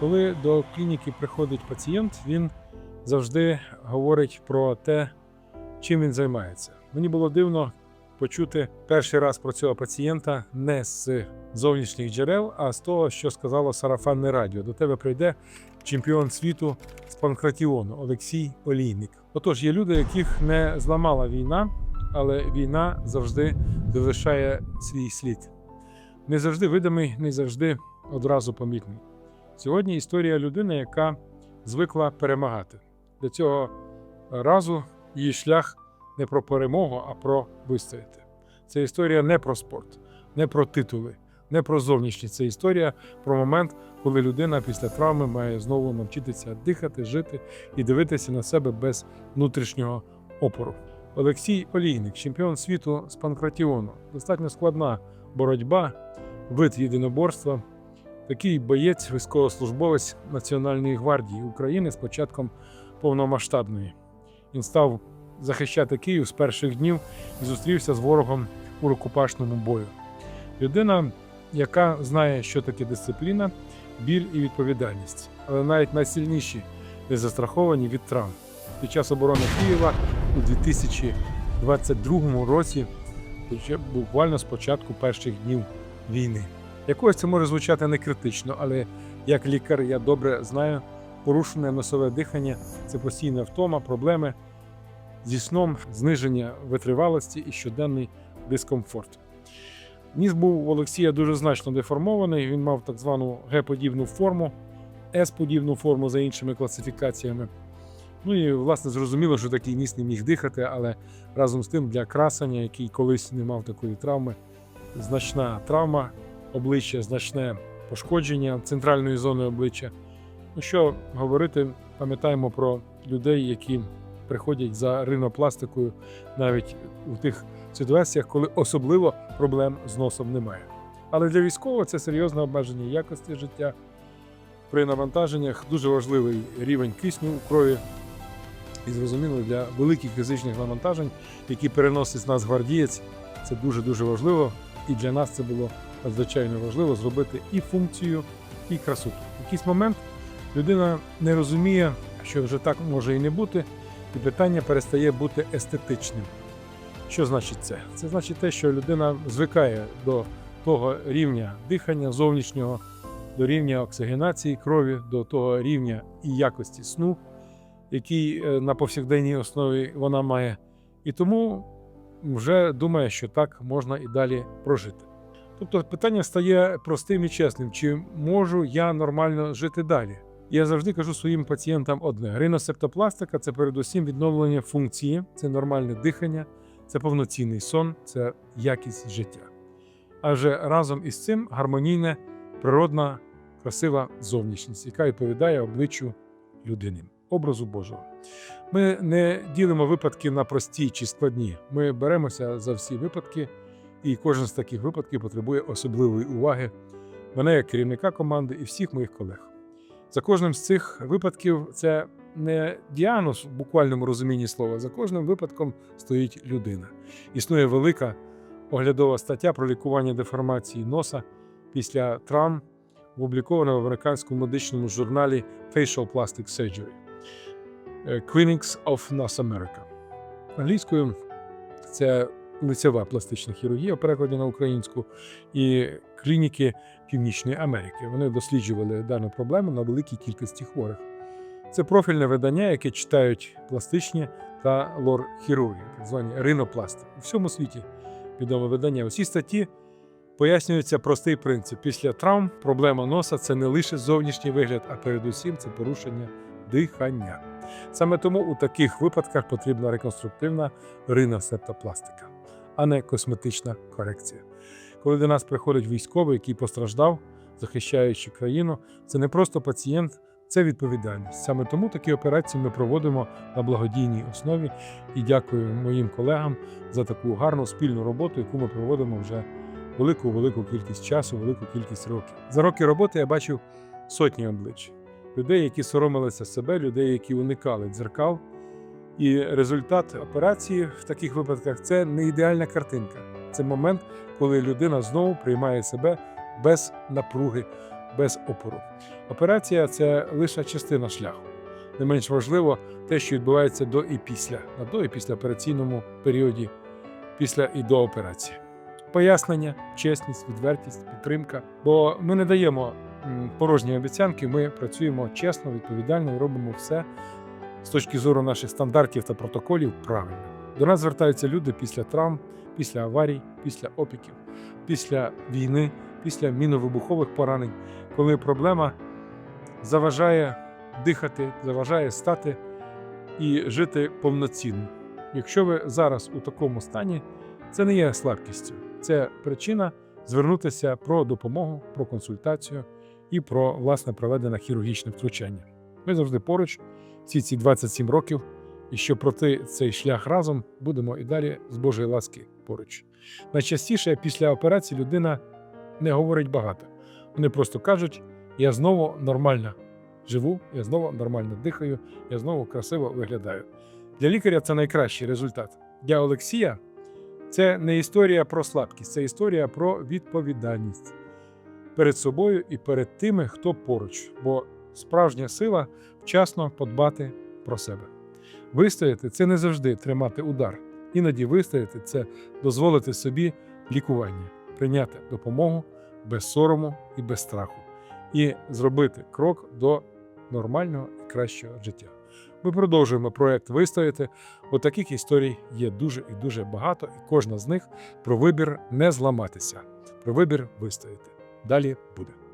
Коли до клініки приходить пацієнт, він завжди говорить про те, чим він займається. Мені було дивно почути перший раз про цього пацієнта не з зовнішніх джерел, а з того, що сказало сарафанне радіо. До тебе прийде чемпіон світу з панкратіону Олексій Олійник. Отож, є люди, яких не зламала війна, але війна завжди залишає свій слід. Не завжди видимий, не завжди одразу помітний. Сьогодні історія людини, яка звикла перемагати. До цього разу її шлях не про перемогу, а про вистояти. Це історія не про спорт, не про титули, не про зовнішність. Це історія про момент, коли людина після травми має знову навчитися дихати, жити і дивитися на себе без внутрішнього опору. Олексій Олійник, чемпіон світу з панкратіону. Достатньо складна боротьба, вид єдиноборства. Такий боєць, військовослужбовець Національної гвардії України з початком повномасштабної. Він став захищати Київ з перших днів і зустрівся з ворогом у рукопашному бою. Людина, яка знає, що таке дисципліна, біль і відповідальність, але навіть найсильніші не застраховані від травм. Під час оборони Києва у 2022 році, буквально з початку перших днів війни. Якось це може звучати не критично, але як лікар я добре знаю, порушене носове дихання це постійна втома, проблеми зі сном, зниження витривалості і щоденний дискомфорт. Ніс був у Олексія дуже значно деформований. Він мав так звану Г-подібну форму, С-подібну форму за іншими класифікаціями. Ну і власне зрозуміло, що такий ніс не міг дихати, але разом з тим для красення, який колись не мав такої травми, значна травма обличчя, значне пошкодження центральної зони обличчя. Ну що говорити, пам'ятаємо про людей, які приходять за ринопластикою навіть у тих ситуаціях, коли особливо проблем з носом немає. Але для військового це серйозне обмеження якості життя. При навантаженнях дуже важливий рівень кисню у крові. І зрозуміло, для великих фізичних навантажень, які переносить з нас гвардієць, це дуже-дуже важливо. І для нас це було надзвичайно важливо зробити і функцію, і красоту. В якийсь момент людина не розуміє, що вже так може і не бути, і питання перестає бути естетичним. Що значить це? Це значить те, що людина звикає до того рівня дихання зовнішнього, до рівня оксигенації крові, до того рівня і якості сну, який е, на повсякденній основі вона має. І тому вже думає, що так можна і далі прожити. Тобто питання стає простим і чесним: чи можу я нормально жити далі? Я завжди кажу своїм пацієнтам одне: риносептопластика це передусім відновлення функції, це нормальне дихання, це повноцінний сон, це якість життя. Адже разом із цим гармонійна, природна, красива зовнішність, яка відповідає обличчю людини, образу Божого. Ми не ділимо випадки на прості чи складні. Ми беремося за всі випадки, і кожен з таких випадків потребує особливої уваги мене як керівника команди і всіх моїх колег. За кожним з цих випадків це не діагноз в буквальному розумінні слова. За кожним випадком стоїть людина. Існує велика оглядова стаття про лікування деформації носа після травм, опублікована в американському медичному журналі Facial Plastic Surgery е, Clinics of North America. Англійською це лицева пластична хірургія, в перекладі на українську, і клініки Північної Америки. Вони досліджували дану проблему на великій кількості хворих. Це профільне видання, яке читають пластичні та лор-хірурги, так звані ринопласти. У всьому світі відоме видання. Усі статті пояснюється простий принцип. Після травм проблема носа це не лише зовнішній вигляд, а передусім це порушення дихання. Саме тому у таких випадках потрібна реконструктивна риносептопластика, а не косметична корекція. Коли до нас приходить військовий, який постраждав, захищаючи країну, це не просто пацієнт, це відповідальність. Саме тому такі операції ми проводимо на благодійній основі і дякую моїм колегам за таку гарну спільну роботу, яку ми проводимо вже велику велику кількість часу, велику кількість років. За роки роботи я бачив сотні облич людей, які соромилися себе, людей, які уникали дзеркал. І результат операції в таких випадках це не ідеальна картинка. Це момент, коли людина знову приймає себе без напруги, без опору. Операція це лише частина шляху. Не менш важливо те, що відбувається до і після, на до і після операційному періоді, після і до операції. Пояснення, чесність, відвертість, підтримка. Бо ми не даємо порожні обіцянки, ми працюємо чесно, відповідально і робимо все з точки зору наших стандартів та протоколів правильно. До нас звертаються люди після травм, після аварій, після опіків, після війни, після міновибухових поранень, коли проблема заважає дихати, заважає стати і жити повноцінно. Якщо ви зараз у такому стані, це не є слабкістю, це причина звернутися про допомогу, про консультацію і про власне проведене хірургічне втручання. Ми завжди поруч всі ці 27 років, і щоб пройти цей шлях разом, будемо і далі з Божої ласки поруч. Найчастіше після операції людина не говорить багато. Вони просто кажуть: я знову нормально живу, я знову нормально дихаю, я знову красиво виглядаю. Для лікаря це найкращий результат. Для Олексія це не історія про слабкість, це історія про відповідальність перед собою і перед тими, хто поруч. Бо справжня сила вчасно подбати про себе. Вистояти це не завжди тримати удар. Іноді вистояти це дозволити собі лікування, прийняти допомогу без сорому і без страху, і зробити крок до нормального і кращого життя. Ми продовжуємо проект вистояти, бо таких історій є дуже і дуже багато, і кожна з них про вибір не зламатися, про вибір вистояти. Далі буде.